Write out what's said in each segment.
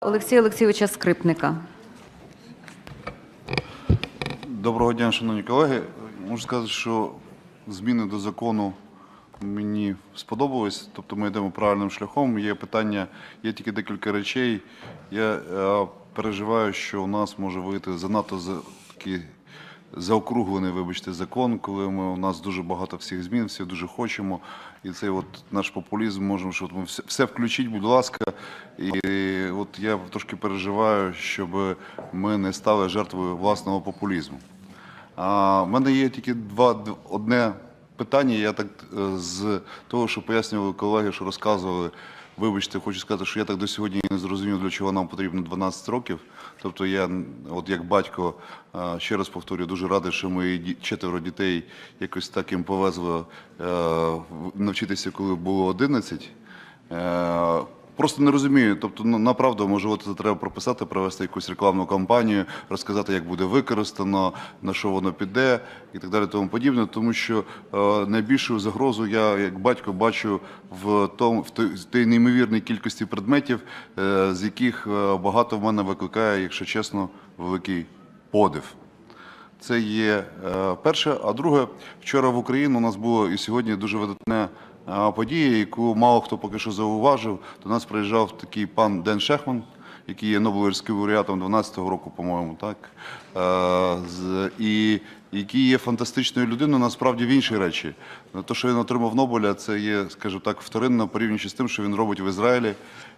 Олексія Олексійовича Скрипника. Доброго дня, шановні колеги. Можу сказати, що зміни до закону мені сподобались. Тобто ми йдемо правильним шляхом. Є питання, є тільки декілька речей. Я е, переживаю, що у нас може вийти занадто за такий заокруглений, вибачте, закон, коли ми у нас дуже багато всіх змін, всі дуже хочемо. І цей от наш популізм можемо, що ми все, все включіть, будь ласка. І от я трошки переживаю, щоб ми не стали жертвою власного популізму. А в мене є тільки два одне питання. Я так е, з того, що пояснювали колеги, що розказували. Вибачте, хочу сказати, що я так до сьогодні не зрозумів, для чого нам потрібно 12 років. Тобто, я, от як батько, ще раз повторюю, дуже радий, що мої четверо дітей якось так їм повезло е, навчитися, коли було 11. Просто не розумію. Тобто, ну направду, можливо, це треба прописати, провести якусь рекламну кампанію, розказати, як буде використано, на що воно піде і так далі, тому подібне. Тому що е, найбільшу загрозу я, як батько, бачу в тому, в той, неймовірній кількості предметів, е, з яких е, багато в мене викликає, якщо чесно, великий подив. Це є е, перше. А друге, вчора в Україні у нас було і сьогодні дуже видатна е, подія, яку мало хто поки що зауважив. До нас приїжджав такий пан Ден Шехман, який є Нобелівським лауреатом 12-го року, по-моєму, так Е, і який є фантастичною людиною, насправді в іншій речі. Те, що він отримав Нобеля, це є, скажімо так, вторинно порівнюючи з тим, що він робить в Ізраїлі.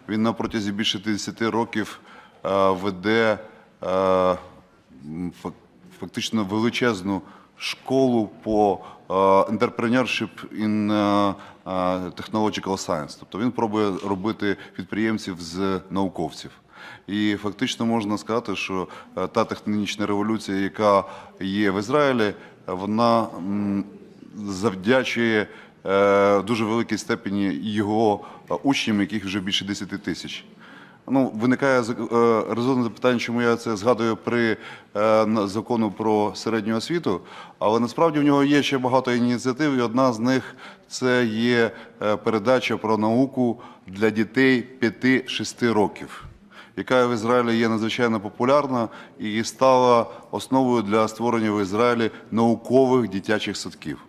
Він на протязі більше 50 років е, веде. Фактично величезну школу по е, entrepreneurship in е, е, technological science. Тобто він пробує робити підприємців з науковців. І фактично можна сказати, що та технічна революція, яка є в Ізраїлі, вона завдячує дуже великій степені його учням, яких вже більше 10 тисяч. Ну, виникає е, резонне запитання, чому я це згадую при е, закону про середню освіту, але насправді в нього є ще багато ініціатив, і одна з них це є е, передача про науку для дітей 5-6 років, яка в Ізраїлі є надзвичайно популярна і стала основою для створення в Ізраїлі наукових дитячих садків.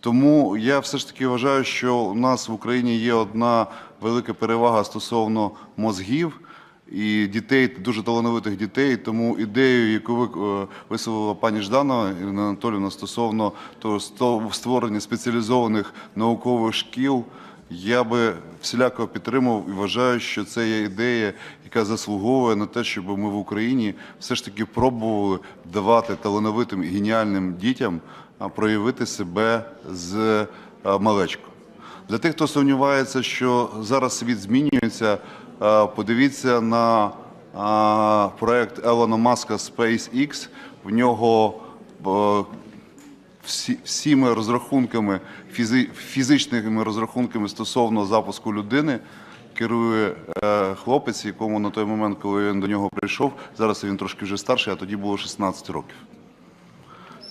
Тому я все ж таки вважаю, що у нас в Україні є одна велика перевага стосовно мозгів і дітей, дуже талановитих дітей. Тому ідею, яку ви- е, висловила пані Жданова Ірина Анатолійовна, стосовно того створення спеціалізованих наукових шкіл, я би всіляко підтримав і вважаю, що це є ідея, яка заслуговує на те, щоб ми в Україні все ж таки пробували давати талановитим і геніальним дітям проявити себе з малечку. Для тих, хто сумнівається, що зараз світ змінюється, подивіться на проект Елона Маска SpaceX. В нього всі, всіми розрахунками, фізи, фізичними розрахунками стосовно запуску людини керує е, хлопець, якому на той момент, коли він до нього прийшов, зараз він трошки вже старший, а тоді було 16 років.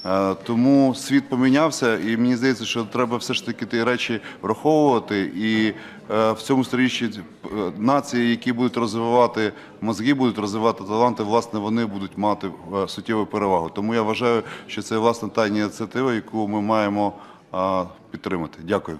Е, Тому світ помінявся, і мені здається, що треба все ж таки ті речі враховувати. І е, в цьому сторіччі е, нації, які будуть розвивати мозги, будуть розвивати таланти, власне, вони будуть мати суттєву перевагу. Тому я вважаю, що це власне та ініціатива, яку ми маємо підтримати. Дякую.